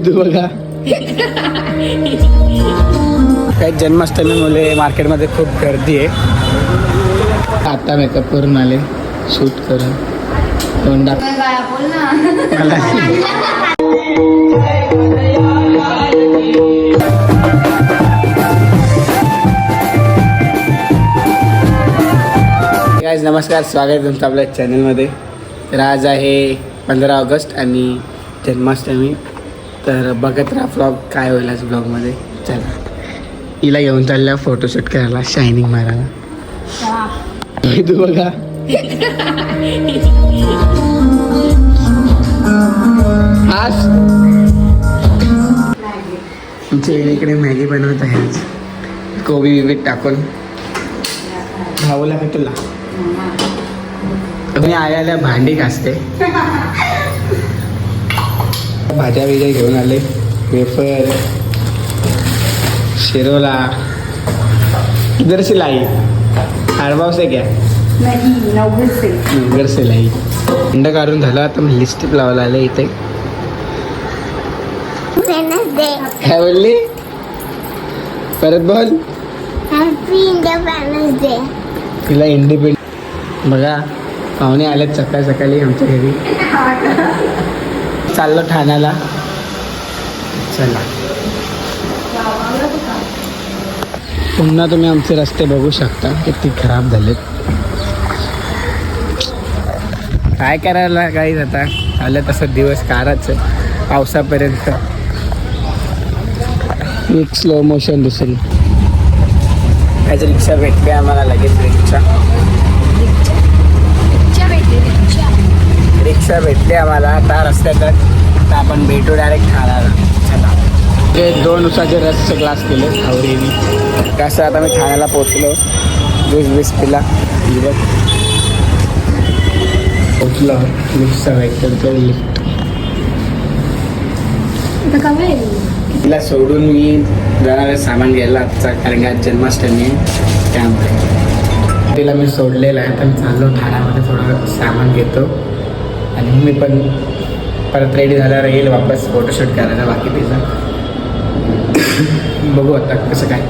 तू बघा. काही जन्माष्टमी मुले मार्केटमध्ये खूप गर्दी आहे. आता मेकअप करून आले शूट करून. तोंडा नमस्कार स्वागत आहे तुमचं आपल्या चॅनलमध्ये तर आज आहे पंधरा ऑगस्ट आणि जन्माष्टमी. तर बघत राहा ब्लॉग काय होईल आज ब्लॉगमध्ये. चला. हिला येऊन चालल्या फोटोशूट करायला शायनिंग मारायला. तू बघा. आज. आमच्या इकडे मॅगी बनवत आहे आज. कोबी बिबी टाकून. खावं लागेल तुला. मी आयाला भांडी घासते. भाज्या बिज्या घेऊन आले. वेफर शिरोला. इधर से लाई हाडभाव से. क्या नगर से लाई अंड काढून झालं आता मी लिस्टिप लावायला आले इथे. काय बोलली? परत बोल. तिला इंडिपेंड बघा पाहुणे आलेत सकाळ सकाळी आमच्या घरी. चाललो ठाण्याला. चला. पुन्हा तुम्ही आमचे रस्ते बघू शकता किती खराब झालेत. काय करायला काही आता? आलं तसं दिवस काढायचं पावसापर्यंत. एक स्लो मोशन दुसरी काहीच रिक्षा भेटते आम्हाला लगेच रिक्षा. रिक्षा भेटली आम्हाला. आता रस्त्यात आता आपण भेटू डायरेक्ट ठाण्याला. चला. ते दोन उसाचे रसचे क्लास केले आवडीने कसं आता मी ठाण्याला पोचलो ज्यूस बीस पिला. पोचलो लिफ्टचा वेक्टर तो लिफ्ट तिला सोडून मी जाणार आहे सामान घ्यायला आजचा कारण की आज जन्माष्टमी आहे. त्यामुळे. तिला मी सोडलेलं आहे तर मी चाललो ठाण्यामध्ये थोडं सामान घेतो. आणि मी पण परत रेडी झाल्यावर येईल वापस फोटोशूट करायला बाकी तिचा बघू आता कसं काय.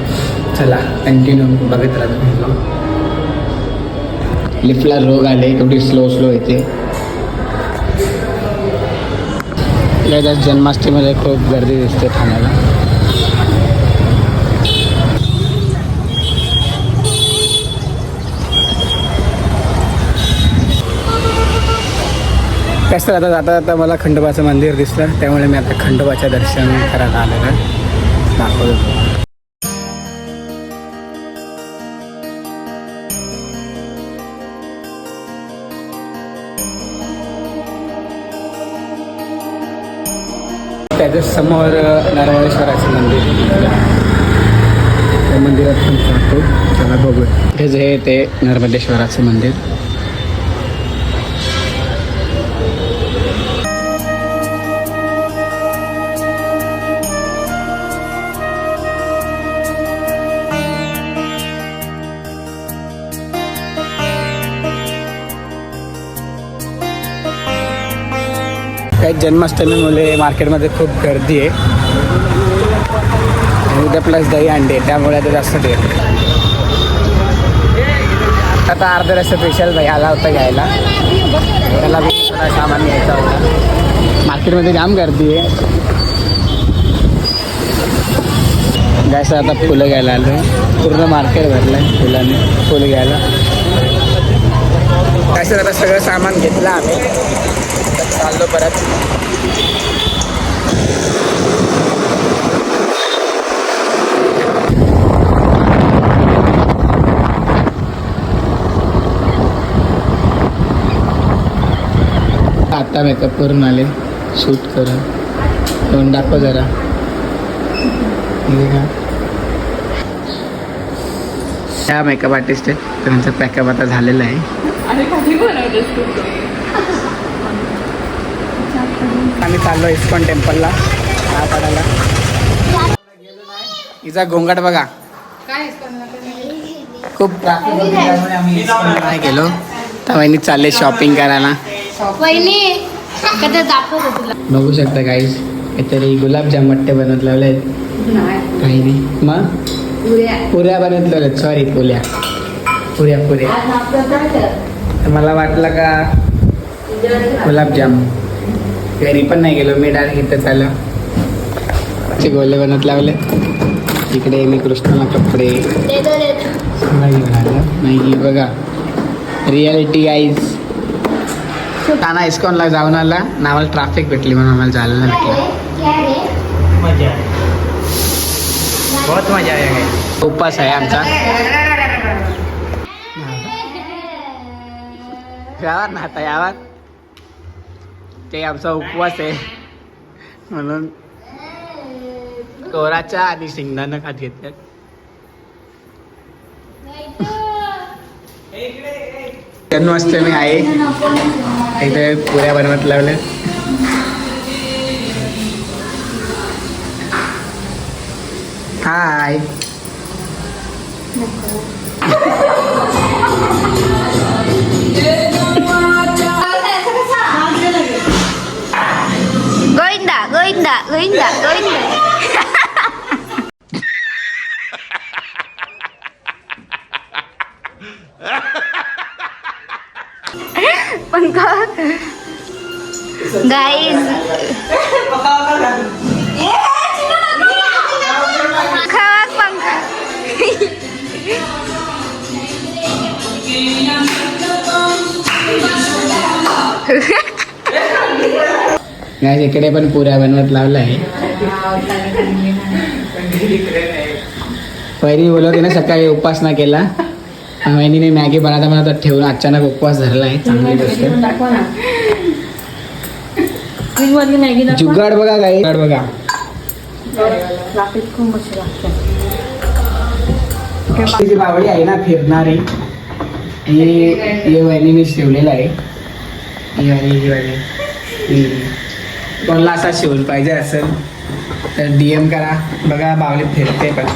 चला कंटिन्यू बघत राहतो लिफ्टला रोग आले तेवढी स्लो स्लो येते. जन्माष्टमीमध्ये खूप गर्दी दिसते ठाण्याला. कसं आता जाता जाता मला खंडोबाचं मंदिर दिसलं. त्यामुळे मी आता खंडोबाचं दर्शन करायला आलेलं आहे. दाखवतो. त्याच्यासमोर नारायणेश्वराचं मंदिर. त्या मंदिरात पण जातो. त्याला बघू हे जे ते नर्मदेश्वराचं मंदिर. जन्माष्टमीमुळे मार्केटमध्ये खूप गर्दी आहे. उद्या प्लस दही अंडे त्यामुळे आता जास्त दे आता अर्धा रस्ता स्पेशल भाई आला होता घ्यायला. त्याला थोडा सामान घ्यायचा होता. मार्केटमध्ये जाम गर्दी आहे. जायचं आता फुलं घ्यायला आलो पूर्ण मार्केट भरलं आहे फुलाने फुलं घ्यायला. काय आता सगळं सामान घेतलं आम्ही. चाललो परत. आता मेकअप करून आले. शूट करून. तोंड दाखव जरा. हे का त्या मेकअप आर्टिस्ट आहे त्यांचा पॅकअप आता झालेला आहे. आम्ही चाललो इस्कॉन टेम्पलला. पडायला. हिचा गोंगाट बघा. खूप आम्ही नाही गेलो. तर वहिनी चालले शॉपिंग करायला. बघू शकता काहीच काहीतरी गुलाबजाम वाटते बनवत लावले काही नाही. मग? पुऱ्या. बनवत लावल्यात सॉरी पुऱ्या. पुऱ्या पुऱ्या. मला वाटलं का गुलाबजाम. घरी पण नाही गेलो. मी डायरेक्ट इथं चाललो. चे गोले बनत लावले. इकडे मी कृष्णाला कपडे. नाही बघा. रियालिटी आईज ताना इस्कॉनला जाऊन आला. ना आम्हाला ट्रॅफिक भेटली म्हणून आम्हाला जायला नाही भेटलं. मजा बहुत मजा आहे उपवास आहे आमचा. यावर ना आता यावर ते आमचा उपवास आहे. म्हणून कोराच्या आणि शेंगदाणा खात घेतात जन्माष्टमी आहे. इथे पुऱ्या बनवत लावल्या हाय. that, go in that, go in. Pangka. Guys. Kawag pangka. Ha ha ha. Guys इकडे पण पुऱ्या बनवत लावला आहे. पहिली बोलवते ना सकाळी उपवास ना केला वहिनीने मॅगी बनवता बनवता ठेवून अचानक उपवास धरला आहे चांगली गोष्ट. जुगाड बघा गाई. जुगाड बघा. तिची बावळी आहे ना फिरणारी. ही वहिनीने शिवलेला आहे. ही ही वाली. ही. कोणाला असा शिवून पाहिजे असेल तर डी एम करा. बघा बावली फिरते पण.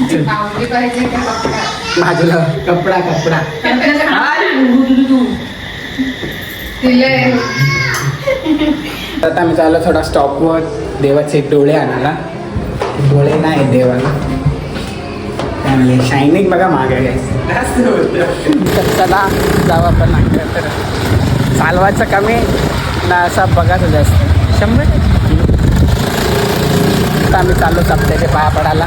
बाजूला कपडा कपडा. आता मी चाललो थोडा स्टॉपवर देवाचे डोळे आणायला. डोळे नाही देवाला. त्यामुळे शायनिंग बघा मागे तर चला आपण नागपूर तर चालवायचं कमी. ना असा बघायचा जास्त. शंभर तर आम्ही चाललो सप्त्याचे पाया पडायला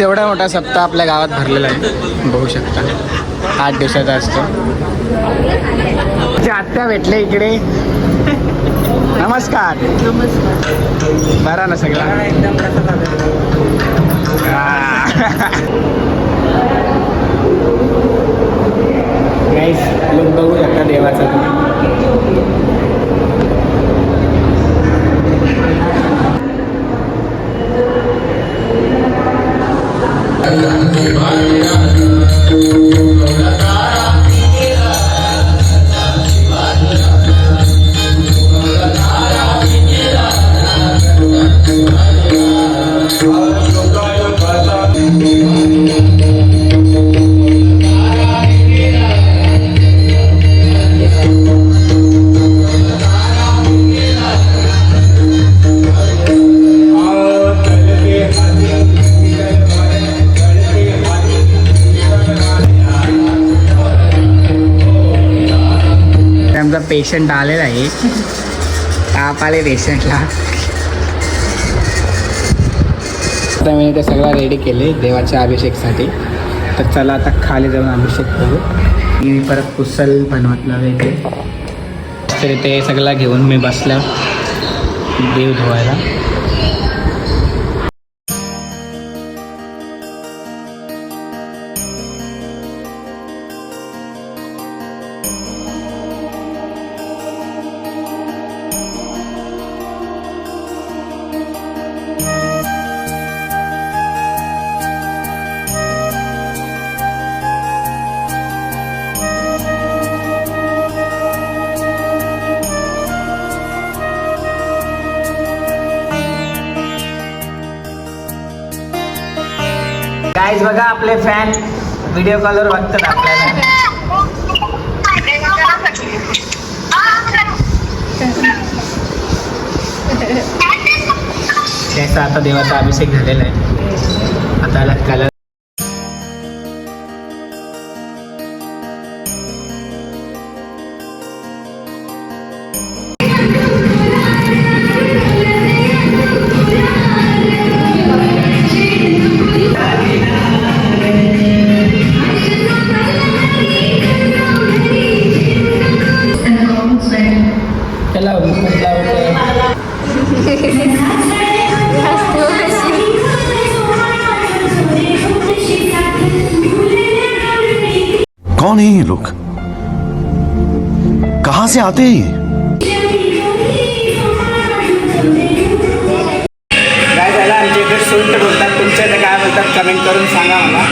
एवढा मोठा सप्ताह आपल्या गावात भरलेला आहे. बघू शकता. आठ दिवसाचा असतो. जे आत्या भेटले इकडे नमस्कार बरा ना सगळा गाईस लोक बघू शकता देवाचा तुम्ही आमचा पेशंट आलेला आहे. ताप आले पेशंटला आता मी ते सगळं रेडी केले देवाच्या अभिषेकसाठी. तर चला आता खाली जाऊन अभिषेक करू. मी परत कुसल बनवतला लावले तरी ते सगळं घेऊन मी बसला. देव धुवायला. गाईज बघा आपले फॅन व्हिडिओ कॉलवर बघतात आपल्याला. त्याचा आता देवाचा अभिषेक झालेला आहे. आता कलर आते हैं. काय झालं? आमच्या इकडे सुंट बोलतात. तुमच्या इथे काय बोलतात? कमेंट करून सांगा मला.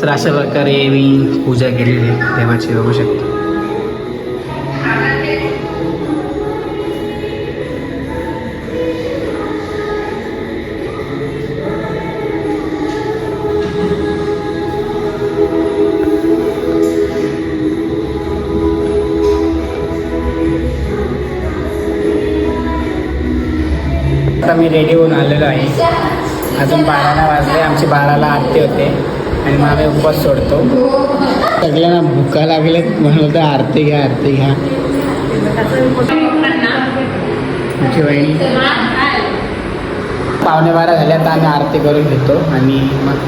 तर अशा प्रकारे मी पूजा केलेली आहे. देवाची बघू शकतो. आता मी रेडी होऊन आलेलो आहे. अजून बाराला वाजले आमची बाराला आरती होते आणि मग आम्ही उपवास सोडतो. सगळ्यांना भुका लागले म्हणलं तर आरती घ्या आरती घ्या. आमची बहिणी. पावणे बारा झाल्या तर आम्ही आरती करून घेतो आणि मग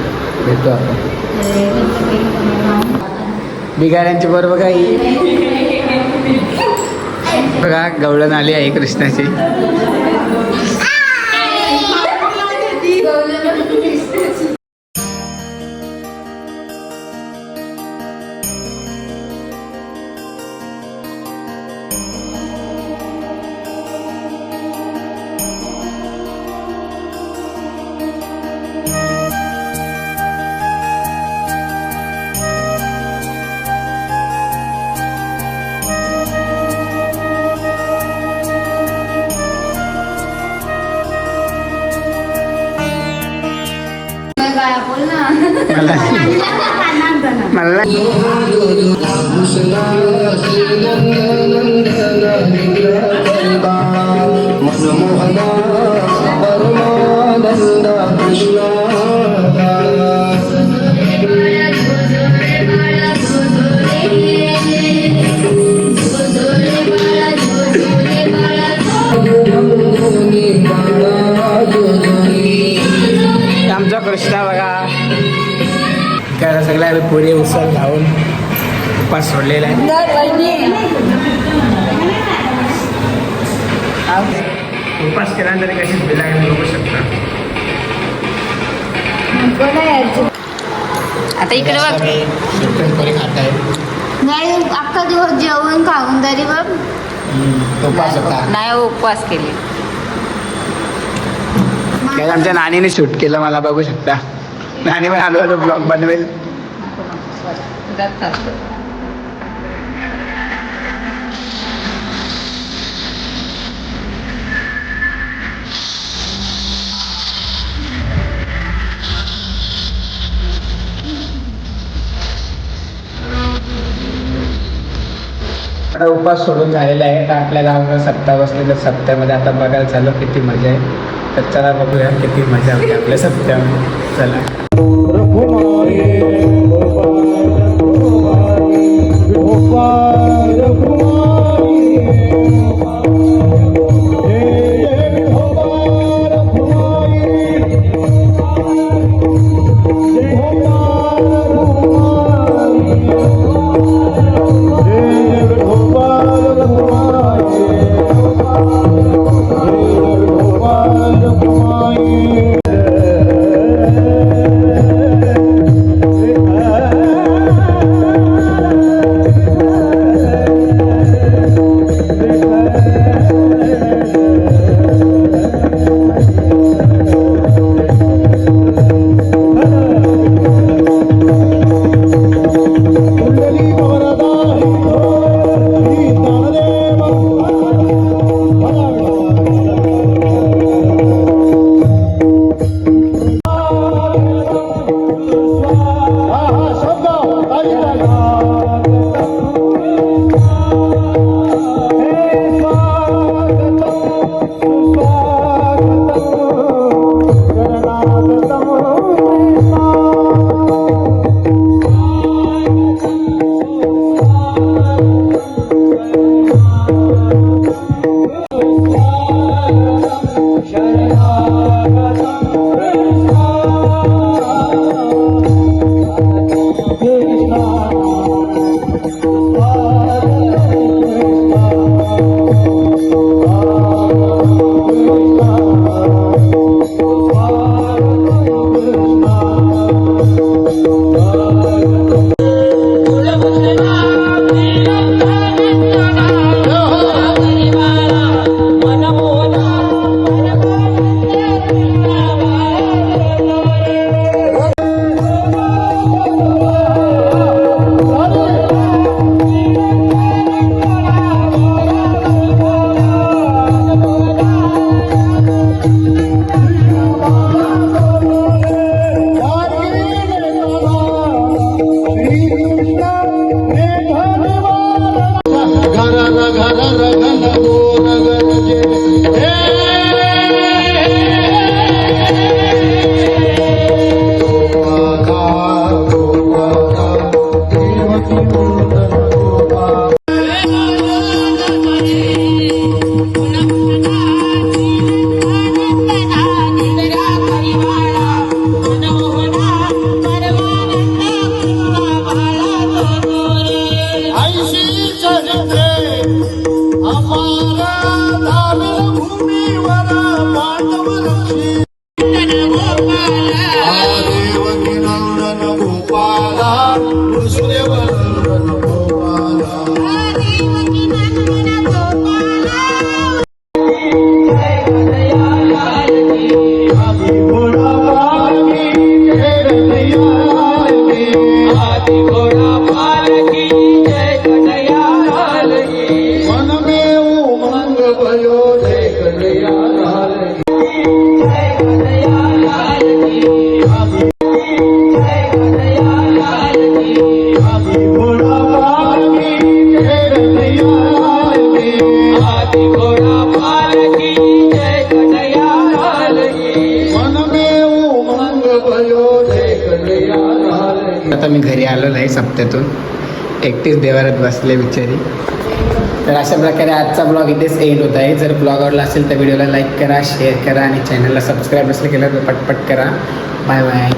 भेटतो आपण. बिगाड्यांची बरोबर काही. बघा गवळण आली आहे कृष्णाची. Sigo. मला मला आमचा काय पुढे उचल घालून उपास सोडलेला आहे उपास केल्यानंतर कशी बिलागली बघू शकता. आता इकडे नाही अख्खा दिवस जेवण खाऊन तरी बघ. उपास होता. नाही उपवास केले. काय आमच्या नानीने शूट केलं मला बघू शकता. नानी पण आलो आलो ब्लॉग बनवेल. आता उपास सोडून झालेला आहे. तर आपल्या गावाला सप्ताह बसले तर सप्त्यामध्ये आता बघायला चालू किती मजा आहे. तर चला बघूया किती मजा होती आपल्या सप्त्यामध्ये चला. आता मी घरी आलेलो आहे सप्त्यातून एकटीच देवारात बसले बिचारी. तर अशा प्रकारे आजचा ब्लॉग इथेच एंड होत आहे. जर ब्लॉग आवडला असेल तर व्हिडिओला लाईक करा शेअर करा आणि चॅनलला सबस्क्राईब नसेल केलं तर पटपट करा. Bye bye